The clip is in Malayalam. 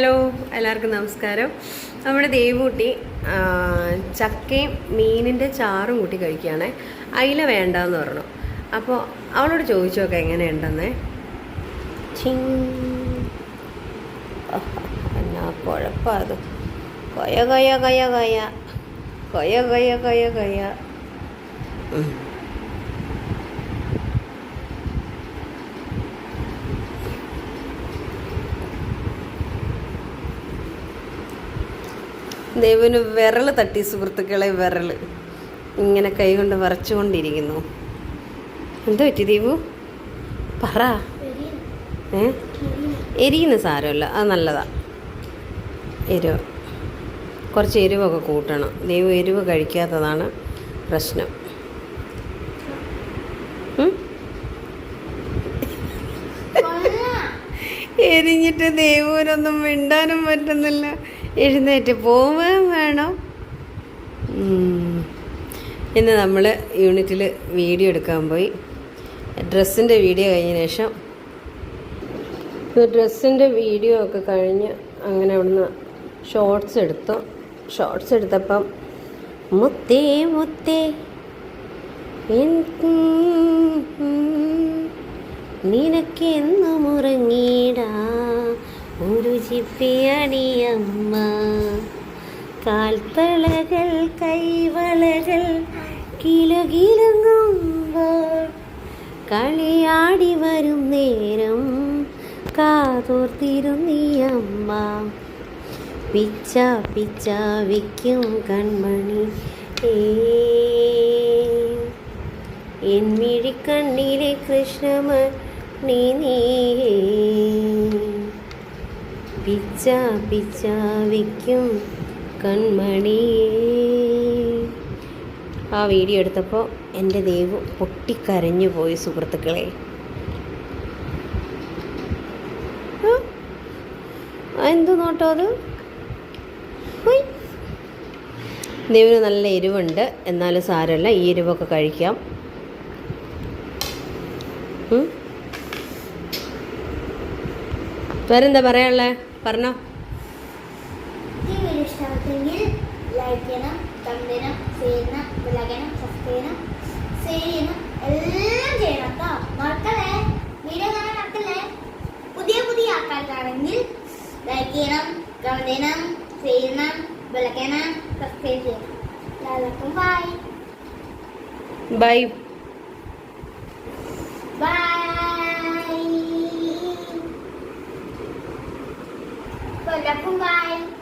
ഹലോ എല്ലാവർക്കും നമസ്കാരം. നമ്മുടെ ദേവൂട്ടി ചക്കയും മീനിന്റെ ചാറും കൂട്ടി കഴിക്കുകയാണേ. അയില വേണ്ടെന്ന് പറഞ്ഞു. അപ്പോൾ അവളോട് ചോദിച്ചു നോക്കാം എങ്ങനെയുണ്ടെന്നേ എന്നാ കുഴപ്പം കൊയ കൊയ കൊയ കൊയ. കൊയ കൊയ കൊയ കൊയ. ദേവന് വിരൽ തട്ടി സുഹൃത്തുക്കളെ വിരൽ ഇങ്ങനെ കൈകൊണ്ട് വരച്ചുകൊണ്ടിരിക്കുന്നു. എന്താ പറ്റി ദേവു? പറ. ഏ? എരിയുന്ന സാരമല്ല. അത് നല്ലതാ. എരിവ്. കുറച്ച് എരിവൊക്കെ കൂട്ടണം. ദൈവം എരിവ് കഴിക്കാത്തതാണ് പ്രശ്നം? എരിഞ്ഞിട്ട് ദൈവനൊന്നും മിണ്ടാനും പറ്റുന്നില്ല. എഴുന്നേറ്റ് പോവുകയും വേണം. ഇന്ന് നമ്മൾ യൂണിറ്റിൽ വീഡിയോ എടുക്കാൻ പോയി. ഡ്രസ്സിന്റെ വീഡിയോ കഴിഞ്ഞ ശേഷം ഡ്രസ്സിന്റെ വീഡിയോ ഒക്കെ കഴിഞ്ഞ് അങ്ങനെ അവിടുന്ന് ഷോർട്സ് എടുത്തു. ഷോർട്സ് എടുത്തപ്പം മുത്തേ മുത്തേ നിനക്കെന്നും ഉറങ്ങിടാ. ഒരു ചിപ്പിയണിയമ്മ കാൽത്തളകൾ കൈവളകൾ കിലുകിലുങ്ങുമ്പോൾ കളിയാടി വരും നേരം കാതോർത്തിരുന്നിയമ്മ. പിച്ച പിച്ച വിക്കും കൺമണി ഏ. കൃഷ്ണമ നീ നീ പിച്ച പിച്ചാവിക്കും കൺമണിയേ. ആ വീഡിയോ എടുത്തപ്പോൾ എന്റെ ദേവ് പൊട്ടിക്കരഞ്ഞു പോയി സുഹൃത്തുക്കളെ. എന്തു നോട്ടോ അത്? ദൈവന് നല്ല എരിവുണ്ട്. എന്നാലും സാരമല്ല ഈ എരിവൊക്കെ കഴിക്കാം. വേറെന്താ പറയാനുള്ളേ? പറഞ്ഞോ. ഈ വീഡിയോ ഇഷ്ടപ്പെട്ടെങ്കിൽ ലൈക്ക് ചെയ്യണം കമന്റ് ചെയ്യണം ഷെയർ ചെയ്യണം ബെല്ലൈക്കണം സബ്സ്ക്രൈബ് ചെയ്യണം ഷെയർ ചെയ്യണം എല്ലാം ചെയ്യണം കേട്ടോ മറക്കല്ലേ? വീഡിയോ കാണാൻ മറക്കല്ലേ? പുതിയ പുതിയ ആൾക്കാർക്കാണെങ്കിൽ ലൈക്ക് ചെയ്യണം കമന്റ് ചെയ്യണം ഷെയർ ചെയ്യണം ബെല്ലൈക്കണം സബ്സ്ക്രൈബ് ചെയ്യണം. എല്ലാവർക്കും bye bye for the Bye.